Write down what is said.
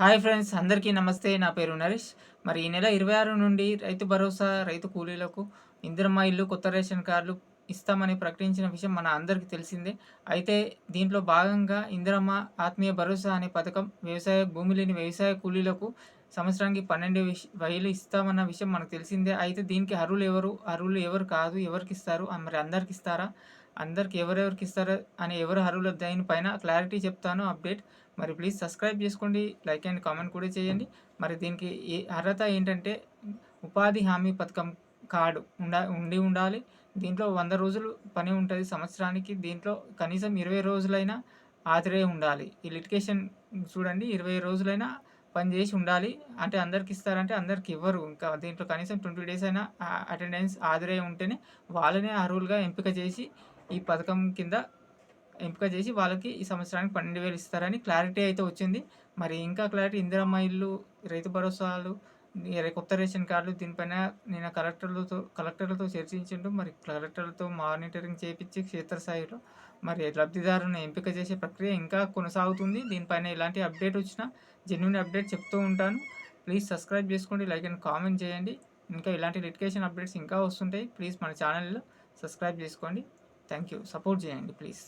Hi friends అందరికీ నమస్తే. నా పేరు నరేష్. మరి ఈ నెల ఇరవై ఆరు నుండి రైతు భరోసా రైతు కూలీలకు ఇందిరమ్మ ఇల్లు కొత్త రేషన్ కార్డులు ఇస్తామని ప్రకటించిన విషయం మన అందరికీ తెలిసిందే. అయితే దీంట్లో భాగంగా ఇందిరమ్మ ఆత్మీయ భరోసా అనే పథకం వ్యవసాయ భూమి లేని వ్యవసాయ కూలీలకు సంవత్సరానికి పన్నెండు విష- వేలు ఇస్తామన్న విషయం మనకు తెలిసిందే. అయితే దీనికి అర్హులు ఎవరు? అర్హులు ఎవరు కాదు? ఎవరికి ఇస్తారు? మరి అందరికి ఇస్తారా? అందరికి ఎవరెవరికి ఇస్తారు అని ఎవరు అర్హులు దానిపైన క్లారిటీ చెప్తాను అప్డేట్ మరి ప్లీజ్ సబ్స్క్రైబ్ చేసుకోండి లైక్ అండ్ కామెంట్ కూడా చేయండి. మరి దీనికి ఏ అర్హత ఏంటంటే ఉపాధి హామీ పథకం కార్డు ఉండ ఉండి ఉండాలి. దీంట్లో వంద రోజులు పని ఉంటుంది సంవత్సరానికి. దీంట్లో కనీసం ఇరవై రోజులైనా హాజరై ఉండాలి. ఈ లిటికేషన్ చూడండి ఇరవై రోజులైనా పని చేసి ఉండాలి. అంటే అందరికి ఇస్తారంటే అందరికి ఇవ్వరు. ఇంకా దీంట్లో కనీసం ట్వంటీ డేస్ అయినా అటెండెన్స్ హాజరై ఉంటేనే వాళ్ళనే అర్హులుగా ఎంపిక చేసి ఈ పథకం కింద ఎంపిక చేసి వాళ్ళకి ఈ సంవత్సరానికి పన్నెండు వేలు ఇస్తారని క్లారిటీ అయితే వచ్చింది. మరి ఇంకా క్లారిటీ ఇందిరమ్మ ఇల్లు రైతు భరోసాలు కొత్త రేషన్ కార్డులు దీనిపైన నేను కలెక్టర్లతో కలెక్టర్లతో చర్చించిండు. మరి కలెక్టర్లతో మానిటరింగ్ చేయించి క్షేత్రస్థాయిలో మరి లబ్ధిదారులను ఎంపిక చేసే ప్రక్రియ ఇంకా కొనసాగుతుంది. దీనిపైన ఎలాంటి అప్డేట్ వచ్చినా జెన్యున్ అప్డేట్ చెప్తూ ఉంటాను. ప్లీజ్ సబ్స్క్రైబ్ చేసుకోండి లైక్ అండ్ కామెంట్ చేయండి. ఇంకా ఇలాంటి లిటికేషన్ అప్డేట్స్ ఇంకా వస్తుంటాయి. ప్లీజ్ మన ఛానల్లో సబ్స్క్రైబ్ చేసుకోండి. థ్యాంక్ యూ సపోర్ట్ చేయండి ప్లీజ్